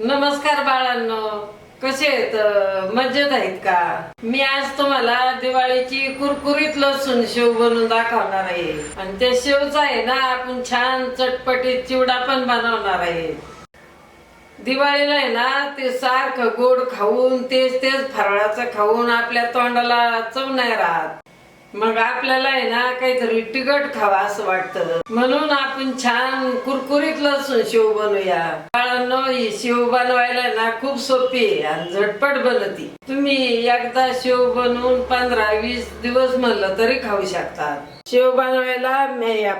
नमस्कार बाळांनो. कसे आहेत? मजेत आहेत का? मी आज तुम्हाला दिवाळीची कुरकुरीत लसूण शेव बनवून दाखवणार आहे. आणि त्या शेवचा आहे ना आपण छान चटपटीत चिवडा पण बनवणार आहे. दिवाळीला आहे ना ते सारखं गोड खाऊन तेच तेच फराळाचं खाऊन आपल्या तोंडाला चव नाही राहत. मग आपल्याला आहे ना काहीतरी तिखट खावा असं वाटतं. म्हणून आपण छान कुरकुरीत लसूण शेव बनवूया. बाळांनो ही शेव बनवायला ना खूप सोपी आहे आणि झटपट बनती. तुम्ही एकदा शेव बनवून पंधरा वीस दिवस म्हणलं तरी खाऊ शकता. शेव बनवायला मी या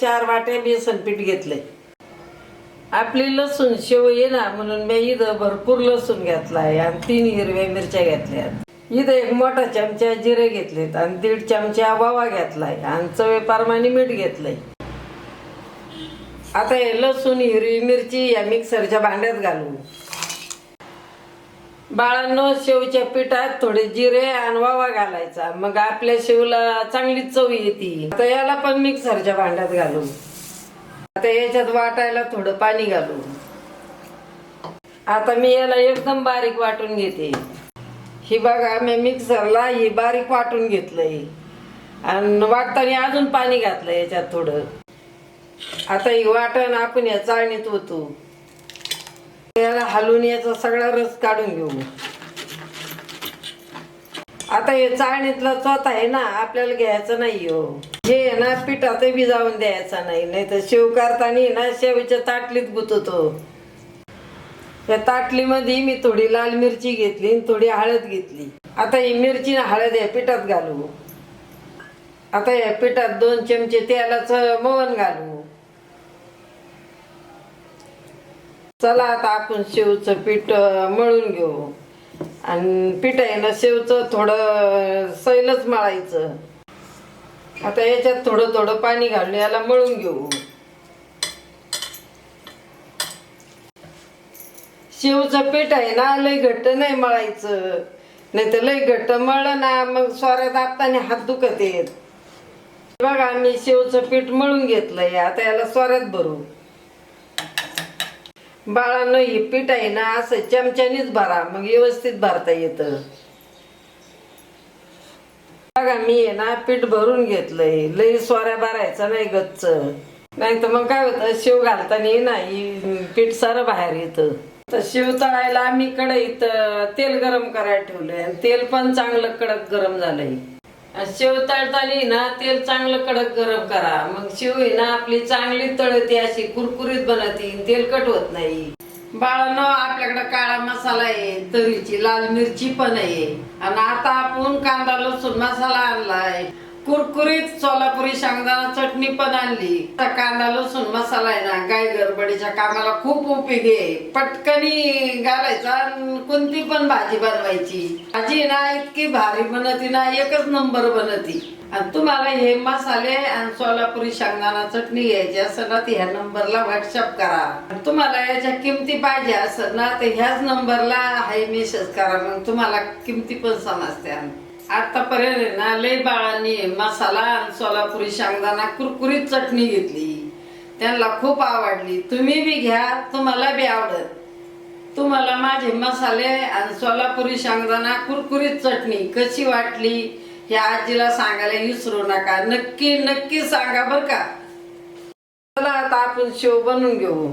चार वाटे बेसन पीठ घेतले आपली लसूण शेव ये ना म्हणून मी इथं भरपूर लसूण घेतलाय आणि तीन हिरव्या मिरच्या घेतल्यात. इथं एक मोठा चमचा जिरे घेतलेत आणि दीड चमचा वावा घेतलाय आणि चवे प्रमाणे मीठ घेतलंय. आता हे लसूण हिरवी मिरची या मिक्सरच्या भांड्यात घालू बाळांनो शेवच्या पिठात थोडे जिरे आणि वावा घालायचा. मग आपल्या शेवला चांगली चव येते. आता याला पण मिक्सरच्या भांड्यात घालू आता याच्यात वाटायला थोडं पाणी घालू आता मी याला एकदम बारीक वाटून घेते. ही बघा मी मिक्सरला ही बारीक वाटून घेतलंय. आणि वाटताना अजून पाणी घातलं याच्यात थोडं. आता ही वाटण आपण या चाळणीत होतो. याला हलवून याचा सगळा रस काढून घेऊ. आता हे चाळणीतला चोथ आहे ना आपल्याला घ्यायचं नाही हो. जे आहे ना पिठात भिजावून द्यायचा नाही नाही तर शेव करताना ना शेवच्या ताटलीत गुतवतो त्या ताटलीमध्ये मी थोडी लाल मिरची घेतली आणि थोडी हळद घेतली. आता ही मिरची हळद या पिठात घालू. आता या पिठात दोन चमचे तेलाचं मवन घालू. चला आता आपण शेवचं पीठ मळून घेऊ. आणि पीठ आहे ना शेवचं थोडं सैलच मळायचं. आता याच्यात थोडं थोडं पाणी घालून याला मळून घेऊ. शेवचं पीठ आहे ना लय घट्ट नाही मळायचं. नाही तर लय घट्ट मळलं ना मग सोऱ्यात दाबताना हात दुखत येत बघा आम्ही शेवचं पीठ मळून घेतलंय आता याला सोऱ्यात भरू. बाळानं हे पीठ आहे ना असं चमच्यानीच भरा मग व्यवस्थित भरता येतं. बघा मी आहे ना पीठ भरून घेतलंय लई स्वाऱ्या भरायचा नाही गच्च. नाही तर मग काय होतं शेव घालताना ना पीठ सारं बाहेर येतं. तर शेव तळायला आम्ही कढईत तेल गरम करायला ठेवलंय. आणि तेल पण चांगलं कडक गरम झालंय. आणि शेव तळताना ना तेल चांगलं कडक गरम करा. मग शेव आहे ना आपली चांगली तळती अशी कुरकुरीत बनवती तेलकट होत नाही. बाळांनो आपल्याकडे काळा मसाला आहे तरीची लाल मिरची पण आहे. आणि आता आपण कांदा लसूण मसाला आणलाय. कुरकुरीत सोलापुरी शेंगदाणा चटणी पण आणली. कांदा लसूण मसाला आहे ना गाय गरबडीच्या कामाला खूप उपयोगी आहे. पटकनी घालायचा आणि कोणती पण भाजी बनवायची. भाजी ना इतकी भारी बनती ना एकच नंबर बनती. आणि तुम्हाला हे मसाले आणि सोलापुरी शेंगदाणा चटणी घ्यायची असेल ना तर ह्या नंबरला व्हॉट्सअप करा. आणि तुम्हाला याच्या किमती पाहिजे असेल ना तर ह्याच नंबरला हाय मेसेज करा. मग तुम्हाला किमती पण समजत्या आतापर्यंत आहे ना लय बाळांनी मसाला आणि सोलापुरी शेंगदाणा कुरकुरीत चटणी घेतली. त्यांना खूप आवडली. तुम्ही बी घ्या तुम्हाला बी आवडत तुम्हाला माझे मसाले आणि सोलापुरी शेंगदाणा कुरकुरीत चटणी कशी वाटली हे आजीला सांगायला विसरू नका. नक्की नक्की सांगा बरं का. चला आता आपण शेव बनवून घेऊ.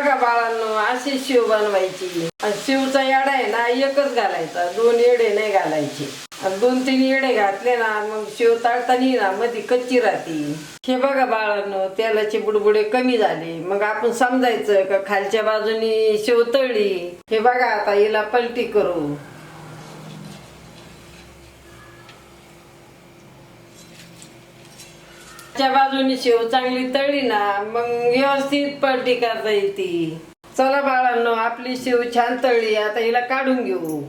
बघा बाळांनो अशी शेव बनवायची. आणि शिवचा येडा आहे ना एकच घालायचा. दोन येडे नाही घालायचे. आणि दोन तीन येडे घातले ना मग शिव ताळतानी ना मधी कच्ची राहते. हे बघा बाळांनो तेलाचे बुडबुडे कमी झाले. मग आपण समजायचं का खालच्या बाजूनी शेव तळली? हे बघा आता हिला पलटी करू. च्या बाजूने शेव चांगली तळली ना मग व्यवस्थित पलटी करता येते चला बाळांनो आपली शेव छान तळली आता हिला काढून घेऊ.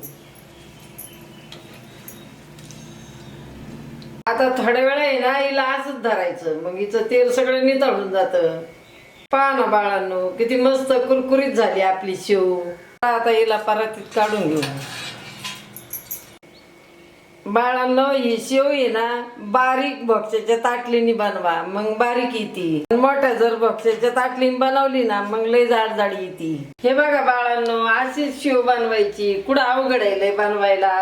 आता थोड्या वेळा आहे ना हिला असंच धरायचं मग हिचं तेल सगळं नितळून जात. पहा ना बाळांनो किती मस्त कुरकुरीत झाली आपली शेव. आता हिला परातीत काढून घेऊ. बाळांनो ही शेव आहे ना बारीक बक्षाच्या ताटलीनी बनवा मग बारीक येते. मोठ्या जर बक्षाच्या ताटलीन बनवली ना मग लय जाड जाड येते. हे बघा बाळांनो अशीच शेव बनवायची. कुठं अवघड आहे लय बनवायला?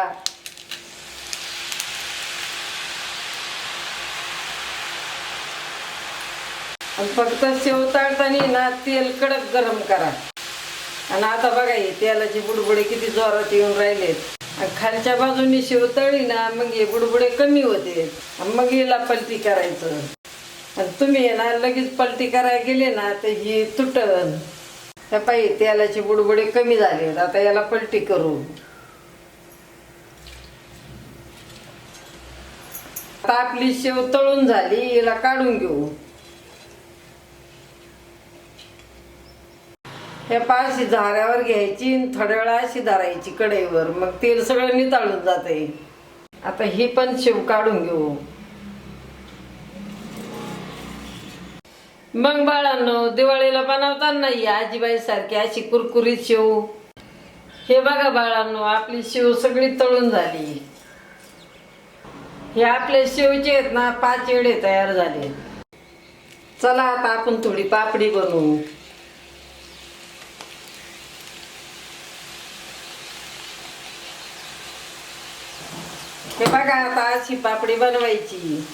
आणि फक्त शेव ताळताना ना तेल कडक गरम करा. आणि आता बघा हे तेलाची बुडबुडे किती जोरात येऊन राहिलेत. खालच्या बाजूनी शेव तळली ना मग हे बुडबुडे कमी होते. आणि मग हिला पलटी करायचं. आणि तुम्ही आहे ना लगेच पलटी करायला गेले ना तर ही तुटन. त्या पाहिजे तेलाचे बुडबुडे कमी झाले आता याला पलटी करू. आता आपली शेव तळून झाली हिला काढून घेऊ. हे पाशी झाऱ्यावर घ्यायची थोड्या वेळा अशी धरायची कढईवर मग तेल सगळं निताळून जाते. आता ही पण शेव काढून घेऊ. मग बाळांनो दिवाळीला बनवताना ही आजीबाई सारखी अशी कुरकुरीत शेव. हे बघा बाळांनो आपली शेव सगळी तळून झाली. हे आपले शेवचे आहेत ना पाच वेळे तयार झाले. चला आता आपण थोडी पापडी बनवू. हे बघा आता अशी पापडी बनवायची.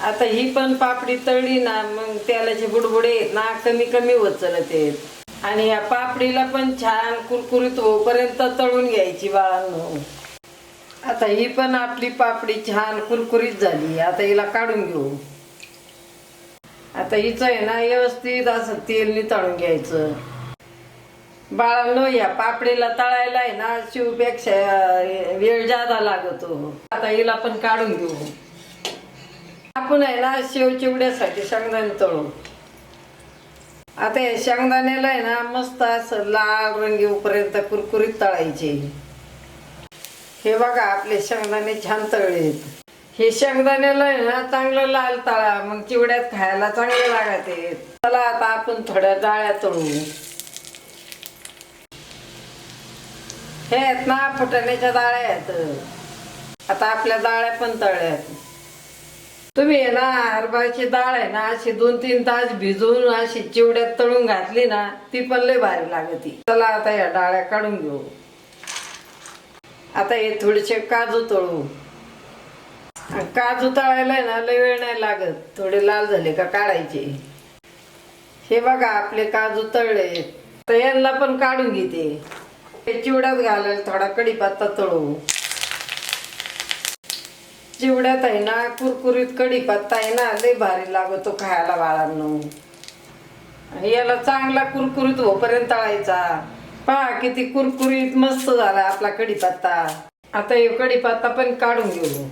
आता ही पण पापडी तळली ना मग तेलाचे बुडबुडे ना कमी कमी होत चालत आहेत. आणि या पापडीला पण छान कुरकुरीत होईपर्यंत तळून घ्यायची बाळांनो. आता ही पण आपली पापडी छान कुरकुरीत झाली. आता हिला काढून घेऊ. आता हिचं आहे ना व्यवस्थित असं तेल नितळून घ्यायचं. बाळांनो या पापडीला तळायला आहे ना शिवपेक्षा वेळ जादा लागतो. आता हिला पण काढून घेऊ. आपण आहे ना शिव चिवड्यासाठी शेंगदाणे तळू. आता या शेंगदाण्याला आहे ना मस्त असं लाल रंग येऊपर्यंत कुरकुरीत तळायचे. हे बघा आपले शेंगदाणे छान तळलेत. हे शेंगदाण्याला आहे ना चांगलं लाल तळा मग चिवड्यात खायला चांगले लागते. चला आता आपण थोड्या डाळ्या तळू. हे आहेत ना फुटाण्याच्या डाळ्या आहेत. आता आपल्या डाळ्या पण तळल्यात तुम्ही ना हरभऱ्याची डाळ आहे ना अशी दोन तीन तास भिजवून अशी चिवड्यात तळून घातली ना ती पण लय भारी लागती. चला आता या डाळ्या काढून घेऊ. आता हे थोडेसे काजू तळू. काजू तळायला आहे ना लय वेळ नाही लागत. थोडे लाल झाले का काढायचे. हे बघा आपले काजू तळले. तर यांना पण काढून घेते. चिवड्यात घालायला थोडा कढीपत्ता तळू. चिवड्यात आहे ना कुरकुरीत कढीपत्ता आहे ना लय भारी लागतो खायला बाळांनो. आणि याला चांगला कुरकुरीत होपर्यंत तळायचा. पहा किती कुरकुरीत मस्त झाला आपला कढीपत्ता. आता हे कढीपत्ता पण काढून घेऊ.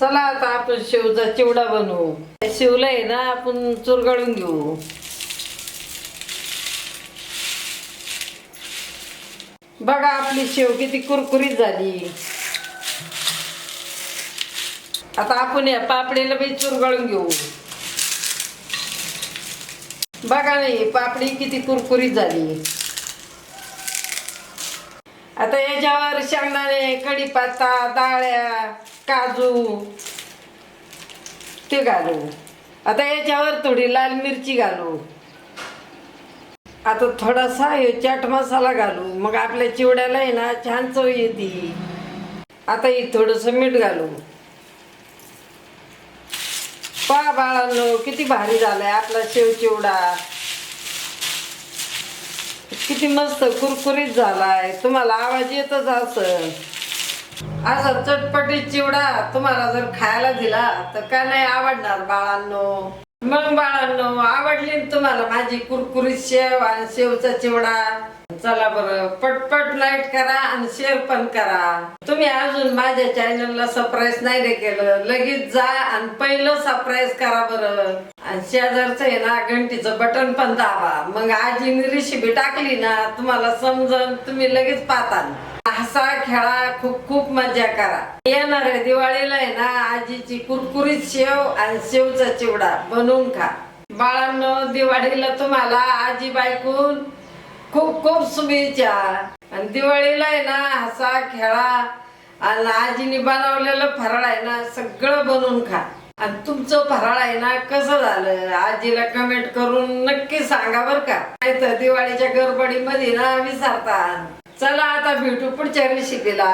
चला आता आपण शेवचा चिवडा बनवू. शिवला आहे ना आपण चुरगळून घेऊ. बघा आपली शेव किती कुरकुरीत झाली. आता आपण या पापडीला बी चुरगळून घेऊ. बघा नाही पापडी किती कुरकुरीत झाली. आता याच्यावर शेंगदाणे कढीपत्ता डाळ्या काजू ते घालू. आता याच्यावर थोडी लाल मिरची घालू. आता थोडासा हे चाट मसाला घालू. मग आपल्या चिवड्याला आहे ना छान चव येते. आता ही थोडस मीठ घालू. पहा बाळांनो किती भारी झालाय आपला शेव चिवडा. किती मस्त कुरकुरीत झालाय. तुम्हाला आवाज येतच असं असा चटपटीत चिवडा तुम्हाला जर खायला दिला तर का नाही आवडणार बाळांनो? मग बाळांनो आवडली ना तुम्हाला माझी कुरकुरीत शेव आणि शेवचा चिवडा? चला बरं पटपट लाइट करा आणि शेअर पण करा. तुम्ही अजून माझ्या चॅनलला सरप्राईज नाही रे केलं. लगेच जा आणि पहिलं सरप्राईज करा बरं. आणि शेजारचं आहे ना घंटीचं बटन पण दाबा. मग आजी मी रेसिपी टाकली ना तुम्हाला समजन तुम्ही लगेच पाहताना हसा खेळा खूप खूप मजा करा. येणार आहे दिवाळीला आहे ना आजीची कुरकुरीत शेव आणि शेवचा चिवडा बनवून खा. बाळांनो दिवाळीला तुम्हाला आजी बायकून खूप खूप शुभेच्छा. आणि दिवाळीला आहे ना हसा खेळा आणि आजीने बनवलेलं फराळ आहे ना सगळं बनवून खा. आणि तुमचं फराळ आहे ना कसं झालं? आजीला कमेंट करून नक्की सांगा बर का? नाही तर दिवाळीच्या गडबडीमध्ये ना विसरता. चला आता भेटू पुढच्या शिकेला.